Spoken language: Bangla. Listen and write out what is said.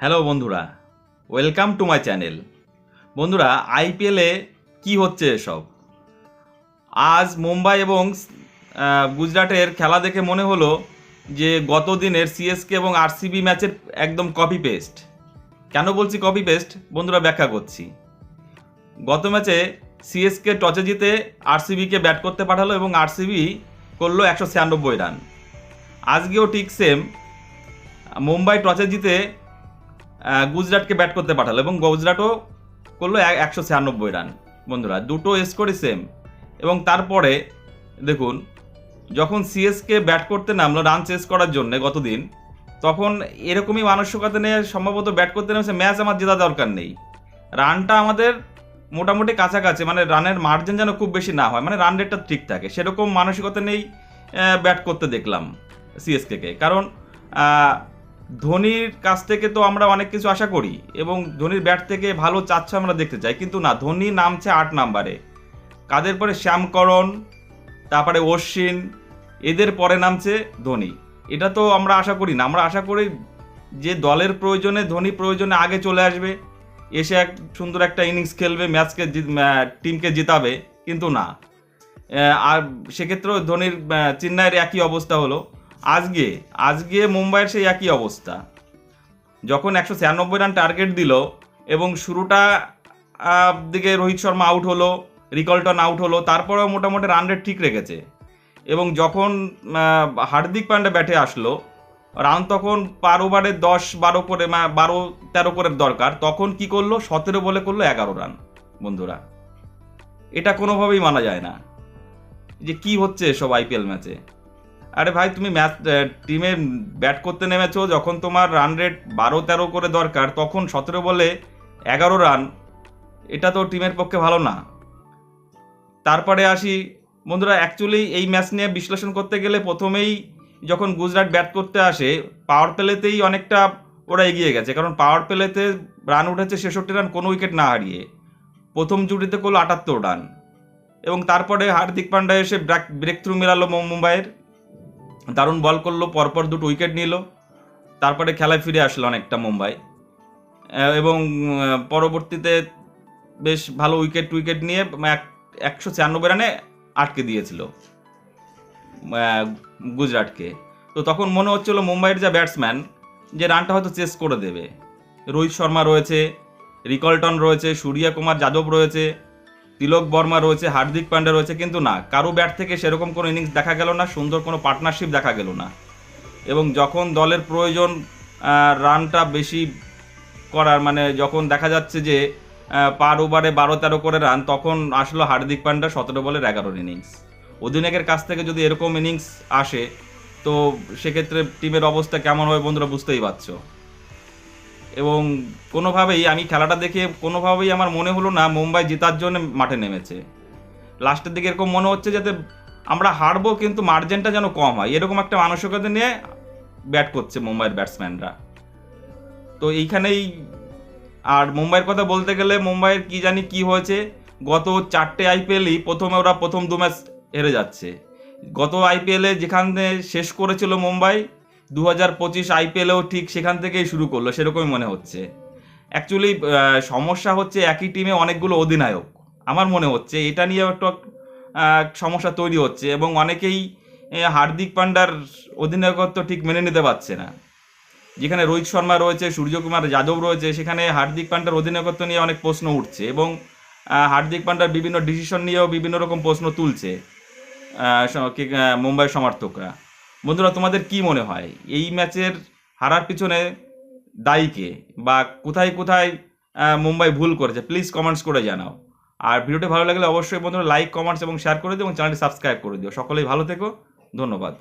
হ্যালো বন্ধুরা, ওয়েলকাম টু মাই চ্যানেল। বন্ধুরা আইপিএলে কি হচ্ছে এসব? আজ মুম্বাই এবং গুজরাটের খেলা দেখে মনে হলো যে গত দিনের সিএসকে এবং আরসিবি ম্যাচের একদম কপি পেস্ট কেন বলছি কপি পেস্ট বন্ধুরা, ব্যাখ্যা করছি। গত ম্যাচে সিএসকে টচে জিতে আরসিবিকে ব্যাট করতে পাঠালো এবং আরসিবি করল একশো ছিয়ানব্বই রান। আজকেও ঠিক সেম মুম্বাই টচে জিতে গুজরাটকে ব্যাট করতে পাঠালো এবং গুজরাটও করল এক- একশো ছিয়ানব্বই রান বন্ধুরা, দুটো স্কোরই সেম এবং তারপরে, দেখুন, যখন সিএসকে ব্যাট করতে নামলো রান চেস করার জন্য গতদিন, তখন এরকমই মানসিকতা নিয়ে সম্ভবত ব্যাট করতে নেমেছে ম্যাচ আমার জেতা দরকার নেই। রানটা আমাদের মোটামুটি কাছাকাছি মানে রানের মার্জিন যেন খুব বেশি না হয় মানে রান রেটটা ঠিক থাকে। সেরকম মানসিকতা নেই ব্যাট করতে দেখলাম সিএসকেকে কারণ ধোনির কাছ থেকে তো আমরা অনেক কিছু আশা করি এবং ধোনির ব্যাট থেকে ভালো চাচ্ছ আমরা দেখতে চাই। কিন্তু না, ধোনি নামছে আট নাম্বারে। কাদের পরে? শ্যামকরণ তারপরে অশ্বিন, এদের পরে নামছে ধোনি। এটা তো আমরা আশা করি না। আমরা আশা করি যে দলের প্রয়োজনে, ধোনি প্রয়োজনে আগে চলে আসবে, এসে এক সুন্দর একটা ইনিংস খেলবে, ম্যাচকে টিমকে জিতাবে। কিন্তু না আর সেক্ষেত্রেও ধোনির চেন্নাইয়ের একই অবস্থা হলো। আজকে আজকে মুম্বাইয়ের সেই একই অবস্থা। যখন একশো ছিয়ানব্বই রান টার্গেট দিল এবং শুরুটা দিকে রোহিত শর্মা আউট হলো, রিকলটন আউট হলো, তারপরেও মোটামুটি রান রেট ঠিক রেখেছে। এবং যখন হার্দিক পান্ডে ব্যাটে আসলো রান তখন পার ওভারে দশ, বারো করে বারো, তেরো করে দরকার। তখন কি করল? সতেরো বলে করল এগারো রান বন্ধুরা। এটা কোনোভাবেই মানা যায় না। যে কি হচ্ছে এসব আইপিএল ম্যাচে আরে ভাই, তুমি ম্যাচ টিমে ব্যাট করতে নেমেছো, যখন তোমার রান রেট বারো তেরো করে দরকার, তখন সতেরো বলে এগারো রান এটা তো টিমের পক্ষে ভালো না। তারপরে আসি, বন্ধুরা অ্যাকচুয়ালি এই ম্যাচ নিয়ে বিশ্লেষণ করতে গেলে প্রথমেই যখন গুজরাট ব্যাট করতে আসে পাওয়ার প্লেতেই অনেকটা ওরা এগিয়ে গেছে, কারণ পাওয়ার প্লেতে রান উঠেছে ছেষট্টি রান কোনো উইকেট না হারিয়ে। প্রথম জুটিতে করল আটাত্তর রান এবং তারপরে হার্দিক পান্ডা এসে ব্রেক ব্রেক থ্রু মেলালো মুম্বাইয়ের। দারুণ বল করল, পরপর দুটো উইকেট নিল। তারপরে খেলায় ফিরে আসলো অনেকটা মুম্বাই। এবং পরবর্তীতে বেশ ভালো উইকেট উইকেট নিয়ে এক, একশো ছিয়ানব্বই রানে আটকে দিয়েছিল গুজরাটকে। তো তখন মনে হচ্ছিল মুম্বাইয়ের যা ব্যাটসম্যান যে রানটা হয়তো চেস করে দেবে। রোহিত শর্মা রয়েছে, রিকলটন রয়েছে সূর্য কুমার যাদব রয়েছে তিলক বর্মা রয়েছে, হার্দিক পান্ডা রয়েছে, কিন্তু না, কারও ব্যাট থেকে সেরকম কোনো ইনিংস দেখা গেল না, সুন্দর কোনো পার্টনারশিপ দেখা গেল না। এবং যখন দলের প্রয়োজন রানটা বেশি করার মানে যখন দেখা যাচ্ছে যে পার ওভারে বারো তেরো করে রান তখন আসলো হার্দিক পান্ডা সতেরো বলের এগারোর ইনিংস অধিনায়কের কাছ থেকে যদি এরকম ইনিংস আসে, তো সেক্ষেত্রে টিমের অবস্থা কেমন হবে বন্ধুরা বুঝতেই পারছ। এবং কোনোভাবেই আমি খেলাটা দেখে কোনোভাবেই আমার মনে হলো না মুম্বাই জেতার জন্য মাঠে নেমেছে। লাস্টের দিকে এরকম মনে হচ্ছে যাতে আমরা হারবো কিন্তু মার্জিনটা যেন কম হয়। এরকম একটা মানসিকতা নিয়ে ব্যাট করছে মুম্বাইয়ের ব্যাটসম্যানরা তো এইখানেই আর মুম্বাইয়ের কথা বলতে গেলে মুম্বাইয়ের কি জানি কি হয়েছে, গত চারটে আইপিএলই প্রথমে ওরা প্রথম দু ম্যাচ হেরে যাচ্ছে। গত আইপিএলে যেখানে শেষ করেছিল মুম্বাই দু হাজার পঁচিশ আইপিএলেও ঠিক সেখান থেকেই শুরু করল, সেরকমই মনে হচ্ছে। অ্যাকচুয়ালি সমস্যা হচ্ছে একই টিমে অনেকগুলো অধিনায়ক। আমার মনে হচ্ছে এটা নিয়ে একটু সমস্যা তৈরি হচ্ছে এবং অনেকেই হার্দিক পান্ডার অধিনায়কত্ব ঠিক মেনে নিতে পারছে না। যেখানে রোহিত শর্মা রয়েছে, সূর্যকুমার যাদব রয়েছে, সেখানে হার্দিক পান্ডার অধিনায়কত্ব নিয়ে অনেক প্রশ্ন উঠছে এবং হার্দিক পান্ডার বিভিন্ন ডিসিশন নিয়েও বিভিন্ন রকম প্রশ্ন তুলছে মুম্বাইয়ের সমর্থকরা। বন্ধুরা, তোমাদের কি মনে হয়? এই ম্যাচের হারার পিছনে দায়ীকে বা কোথায় কোথায় মুম্বাই ভুল করেছে? প্লিজ কমেন্টস করে জানাও। আর ভিডিওটি ভালো লাগলে অবশ্যই বন্ধুরা লাইক কমেন্টস এবং শেয়ার করে দিও এবং চ্যানেলটি সাবস্ক্রাইব করে দিও। সকলেই ভালো থেকো। ধন্যবাদ।